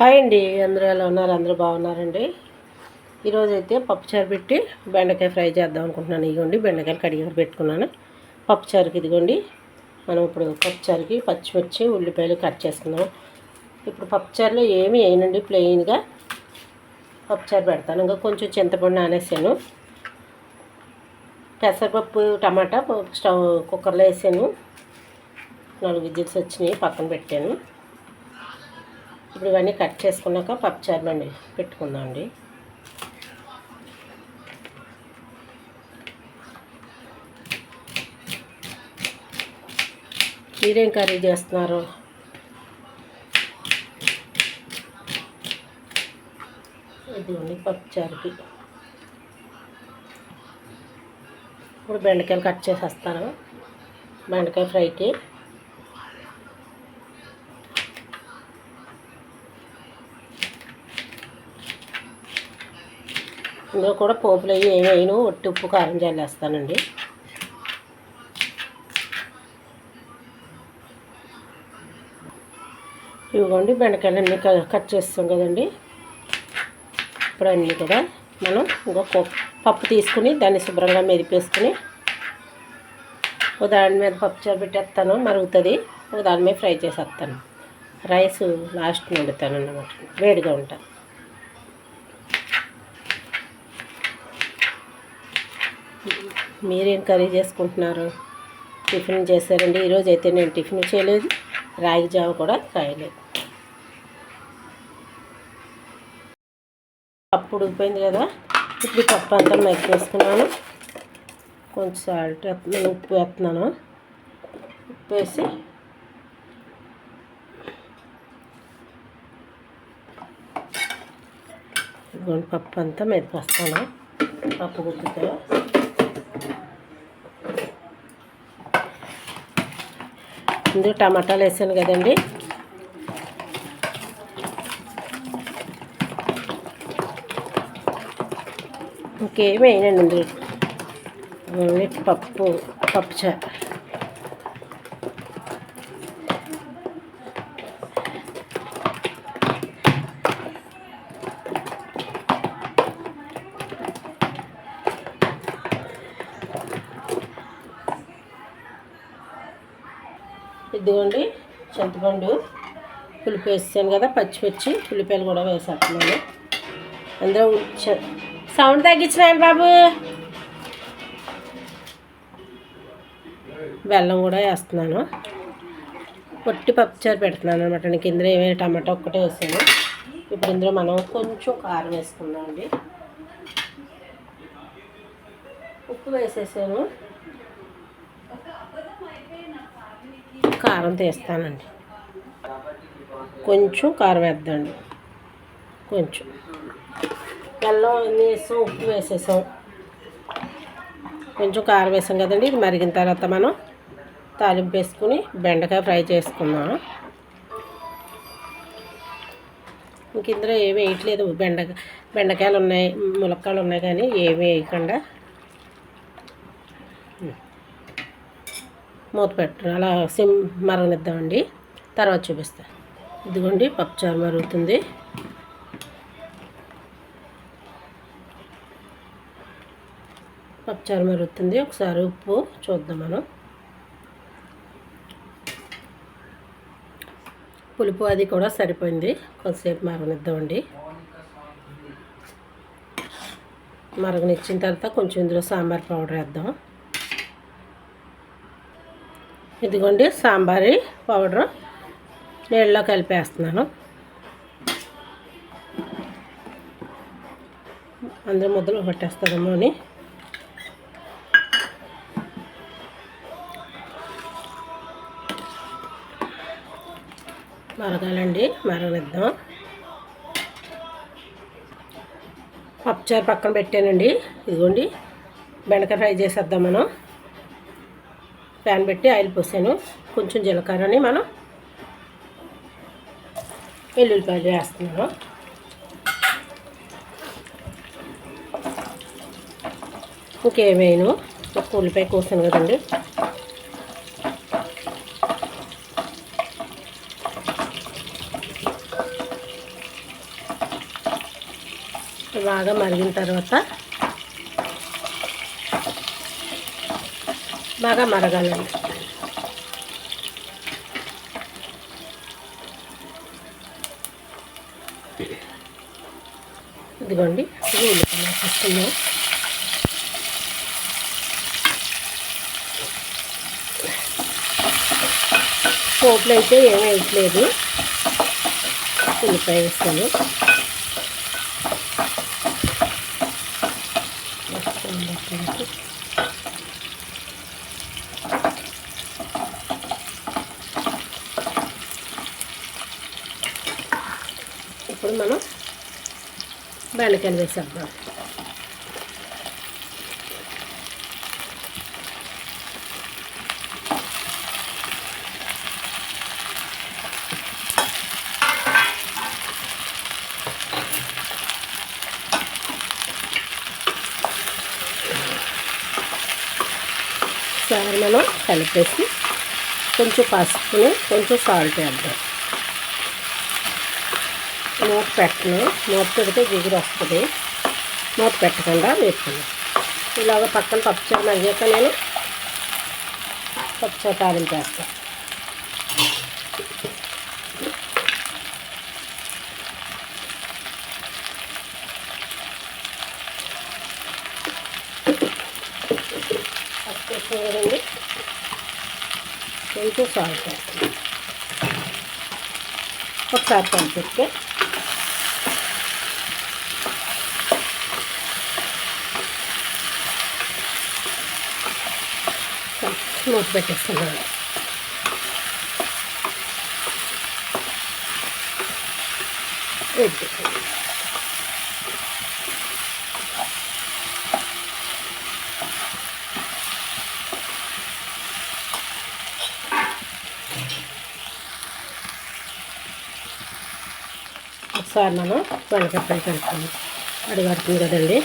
Hi అండి అందరూ ఎలా ఉన్నారు? అందరూ బాగున్నారండి? ఈరోజు అయితే పప్పుచారు పెట్టి బెండకాయ ఫ్రై చేద్దాం అనుకుంటున్నాను. ఇదిగోండి బెండకాయలు కడిగి పెట్టుకున్నాను. పప్పుచారుకి ఇదిగోండి మనం ఇప్పుడు పప్పుచారుకి పచ్చిమిర్చి ఉల్లిపాయలు కట్ చేస్తున్నాం ఇప్పుడు పప్పుచారులో ఏమి వేయనండి ప్లెయిన్గా పప్పుచారు పెడతాను. ఇంకా కొంచెం చింతపండు నానేసాను. పెసరపప్పు టమాటా స్టవ్ కుక్కర్లో వేసాను. నాలుగు విజిల్స్ వచ్చినాయి పక్కన పెట్టాను. ఇప్పుడు ఇవన్నీ కట్ చేసుకున్నాక పప్పుచారు బండి పెట్టుకుందాం అండి మీరేం కర్రీ చేస్తున్నారు? ఇదిగోండి పప్పుచారుకి ఇప్పుడు బెండకాయలు కట్ చేసేస్తాను. బెండకాయ ఫ్రైకి. ఇందులో కూడా పోపులు అవి ఏమి వేయను. ఒట్టి ఉప్పు కారం చల్లేస్తానండి. ఇవ్వండి బెండకాయలు అన్నీ కట్ చేస్తాం కదండి. ఇప్పుడు అన్నీ కూడా మనం ఇంకొక పప్పు తీసుకుని దాన్ని శుభ్రంగా మెదిపేసుకుని ఓ దాని మీద పప్పు చారు పెట్టేస్తాను మరుగుతుంది. ఒక దాని మీద ఫ్రై చేసేస్తాను. రైస్ లాస్ట్ వండుతాను అన్నమాట వేడిగా ఉంటాను మీరేం కర్రీ చేసుకుంటున్నారు? టిఫిన్ చేశారండి. ఈరోజు అయితే నేను టిఫిన్ చేయలేదు. రాగి జావ కూడా కాయలేదు. పప్పు ఉడికిపోయింది కదా. ఇప్పుడు పప్పు అంతా మెక్కి వేసుకున్నాను కొంచెం సాల్ట్ వేస్తున్నాను ఉప్పు వేస్తున్నాను. ఉప్పు వేసి పప్పు అంతా మెదిపేస్తాను పప్పు గుర్తుతో ఇందులో టమాటాలు వేసాను కదండి. ఇంకేమి వేయనండి ఇందులో పప్పు పప్పు ఇదిగోండి చింతపండు పులుపు వేసాను కదా పచ్చిమిర్చి పులిపాయలు కూడా వేసేస్తున్నాను. అందరూ సౌండ్ తగ్గించినాను బాబు? బెల్లం కూడా వేస్తున్నాను. పొట్టి పప్పుచారు పెడుతున్నాను అనమాట నీకు ఇందులో ఏమైనా టమాటా ఒక్కటే వేసాను. ఇప్పుడు ఇందులో మనం కొంచెం కారం వేసుకుందామండి. ఉప్పు వేసేసాను. కారం తీస్తానండి. కొంచెం కారం వేద్దండి. కొంచెం. బెల్లం అన్నీ వేసాం ఉప్పు వేసేసాం. కొంచెం కారం వేసాం కదండి. ఇది మరిగిన తర్వాత మనం తాలింపు వేసుకుని బెండకాయ ఫ్రై చేసుకుందాం. ఇంక ఇందులో ఏమి వేయట్లేదు. బెండకాయ బెండకాయలు ఉన్నాయి ములక్కాయలు ఉన్నాయి కానీ ఏమి వేయకుండా మూత పెట్టరు. అలా సిమ్ మరగనిద్దామండి. తర్వాత చూపిస్తా. ఇదిగోండి పప్పుచారు మరుగుతుంది. పప్పుచారు మరుగుతుంది. ఒకసారి ఉప్పు చూద్దాం మనం. పులుపు అది కూడా సరిపోయింది. కొద్దిసేపు మరగనిద్దామండి. మరగనిచ్చిన తర్వాత కొంచెం ఇందులో సాంబార్ పౌడర్ వేద్దాం. ఇదిగోండి సాంబారి పౌడరు. నీళ్ళలో కలిపేస్తున్నాను. అందరూ ముద్దలు పట్టేస్తుందేమో అని మరగాలండి మరగనిద్దాం. పప్పుచారు పక్కన పెట్టానండి. ఇదిగోండి బెండకాయ ఫ్రై చేసేద్దాం మనం. ప్యాన్ పెట్టి ఆయిల్ పోసాను. కొంచెం జీలకర్రని మనం వెల్లుల్లిపాయలు వేస్తున్నాను. ఇంకేమేను? ఒక ఉల్లిపాయ కోసాను కదండి. బాగా మరిగిన తర్వాత బాగా మరగాలండి. ఇదిగోండి ఇది ఉల్లిపాయలు వేసుకున్నాం పోపులు అయితే ఏమీ వేయట్లేదు. ఉల్లిపాయ వేస్తాను. ఇప్పుడు మనం బెండకాయలు వేసేద్దాం. ఒకసారి మనం కలిపేసి కొంచెం పసుపుని కొంచెం సాల్ట్ వేద్దాం. మూత పెట్టను. మూత పెడితే జిగురు వస్తుంది. మూత పెట్టకుండా వేసుకున్నాను ఇలాగ పక్కన పప్పుచారు మరిగాక నేను పప్పుచారు తాలింపు వేస్తాను పసుపు కొంచెం సాల్ట్ ఒకసారి కలిపిస్తే మూత పెట్టేస్తున్నాను ఒకసారి మనం బెండకాయ కలుపుకుందాం. అడుగడుతుంది కదండి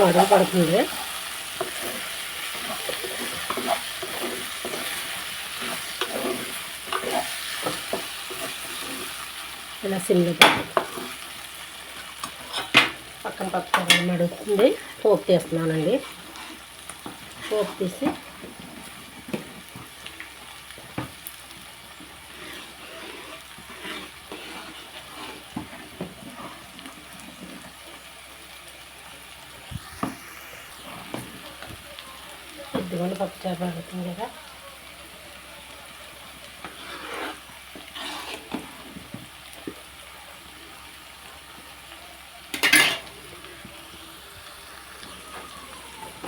త్వరగా పడుతుంది. ఇలా సిమ్లో పక్కన పక్కన మడుగుతుంది పోపు తీస్తున్నానండి. పోపు తీసి ఇదిగోండి పప్పుచారు పడుతుంది కదా.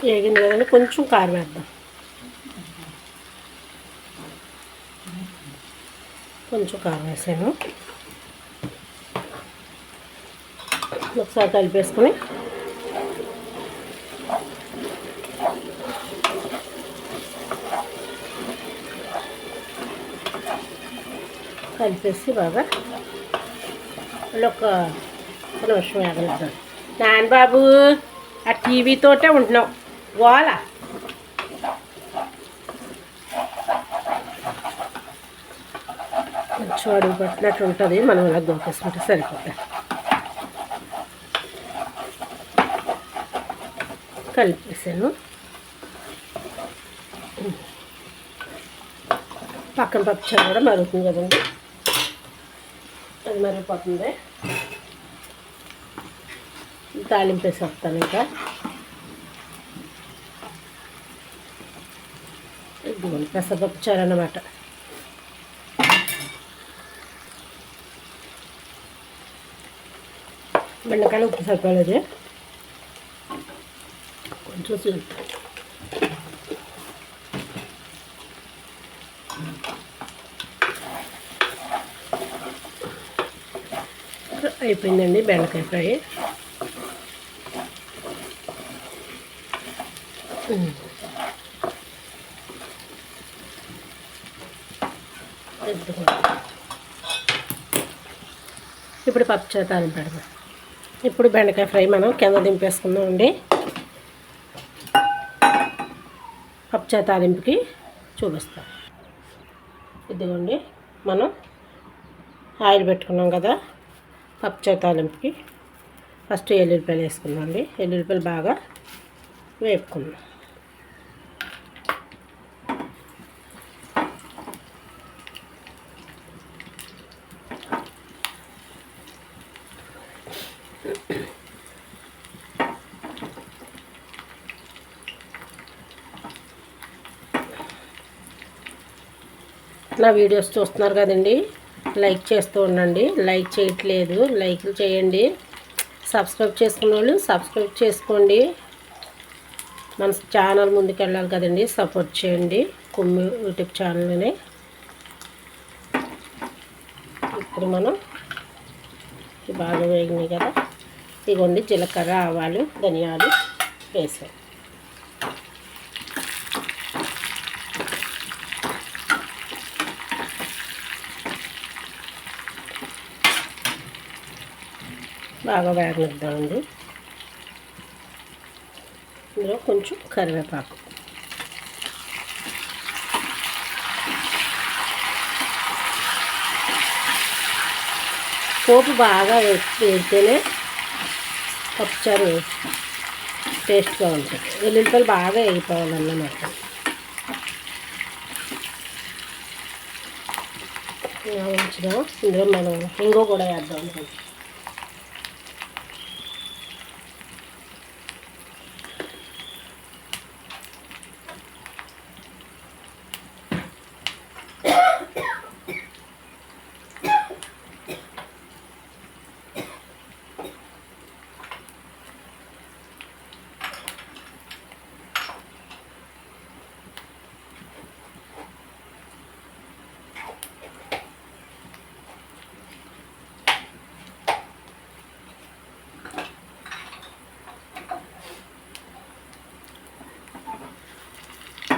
వేగింది కదండి కొంచెం కారం వేద్దాం. కొంచెం కారం వేసాను. ఒకసారి కలిపేసుకొని కలిపేసి బాగా ఒక నిమిషం వేగనిద్దాం నాన్న బాబు ఆ టీవీతోటే ఉంటున్నాం. గోల. కొంచెం అడుగు పట్టినట్టు ఉంటుంది మనం ఇలా దోకేసుకుంటే సరిపోతుంది. కలిపేసాను. పక్కన పచ్చడి కూడా మరుగుతుంది కదండి. అది మరిగిపోతుంది. తాలింపు వేసి వస్తాను ఇంకా. ఇదిగోండి పెసరపప్పు చారు అన్నమాట. బెండకాయలు ఉప్పు సరిపోలేదు. కొంచెం చూస్తాను అయిపోయిందండి బెండకాయ ఫ్రై. ఇప్పుడు పప్పు చేతాను పెడదాం. ఇప్పుడు బెండకాయ ఫ్రై మనం కింద దింపేసుకుందాం అండి పప్చా తాలింపుకి చూపిస్తాం. ఇదిగోండి మనం ఆయిల్ పెట్టుకున్నాం కదా. పప్చా తాలింపుకి ఫస్ట్ ఎల్లుల్లిపాయలు వేసుకుందామండి. ఎల్లుల్లిపాయలు బాగా వేపుకుందాం. నా వీడియోస్ చూస్తున్నారు కదండి. లైక్ చేస్తూ ఉండండి. లైక్ చేయట్లేదు. లైక్లు చేయండి. సబ్స్క్రైబ్ చేసుకున్న వాళ్ళు సబ్స్క్రైబ్ చేసుకోండి. మన ఛానల్ ముందుకు వెళ్ళాలి కదండి. సపోర్ట్ చేయండి. కుమ్మి యూట్యూబ్ ఛానల్ని. ఇప్పుడు మనం బాగా వేగినాయి కదా. ఇదిగోండి జీలకర్ర ఆవాలు ధనియాలు వేసాం. బాగా వేగనిద్దామండి ఇందులో కొంచెం కరివేపాకు. పోపు బాగా వేస్తేనే పప్పుచారు టేస్ట్గా ఉంటుంది వెల్లుల్లిపాయలు బాగా వేగిపోవాలన్నమాట. ఉంచుదాం ఇందులో మనం ఇంగో కూడా వేద్దాం అనుకుంటాం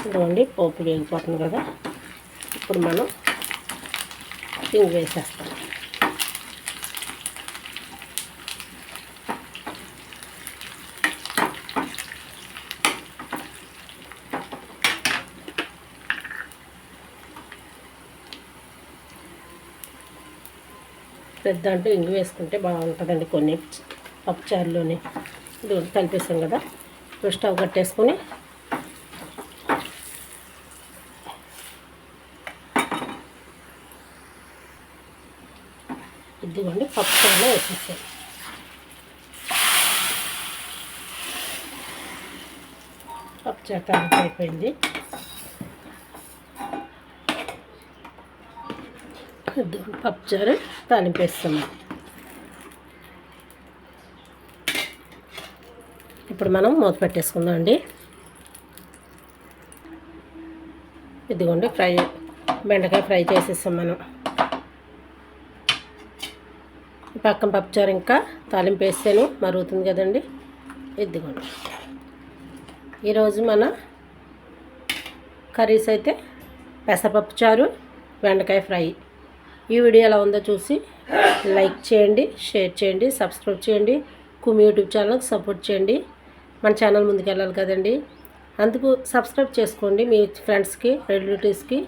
ఇదిగోండి పోపు వేగిపోతుంది కదా. ఇప్పుడు మనం పింగ్ వేసేస్తాం. పెద్ద అంటూ ఇంగు వేసుకుంటే బాగుంటుందండి కొన్ని. పప్పుచారులోనే ఇది కదా. స్టవ్ కట్టేసుకొని ఇదిగోండి పప్పు చాలా వేసేసాను పప్పు అయిపోయింది పప్పుచారు తాలింపేస్తున్నాం ఇప్పుడు మనం మూత పెట్టేసుకుందాం అండి. ఇదిగోండి ఫ్రై బెండకాయ ఫ్రై చేసేస్తాం మనం. పక్కన పప్పుచారు ఇంకా తాలింపు వేస్తేను మరుగుతుంది కదండి. ఇదిగోండి. ఈరోజు మన కర్రీస్ అయితే పెసరపప్పు చారు బెండకాయ ఫ్రై. ఈ వీడియో ఎలా ఉందో చూసి లైక్ చేయండి షేర్ చేయండి సబ్స్క్రైబ్ చేయండి కుమి యూట్యూబ్ ఛానల్కి సపోర్ట్ చేయండి. మన ఛానల్ ముందుకు వెళ్ళాలి కదండి. అందుకు సబ్స్క్రైబ్ చేసుకోండి మీ ఫ్రెండ్స్కి రిలేటివ్స్కి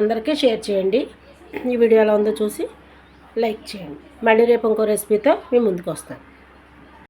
అందరికీ షేర్ చేయండి. ఈ వీడియో ఎలా ఉందో చూసి లైక్ చేయండి. మళ్ళీ రేపు ఇంకో రెసిపీతో మేము ముందుకు వస్తాను.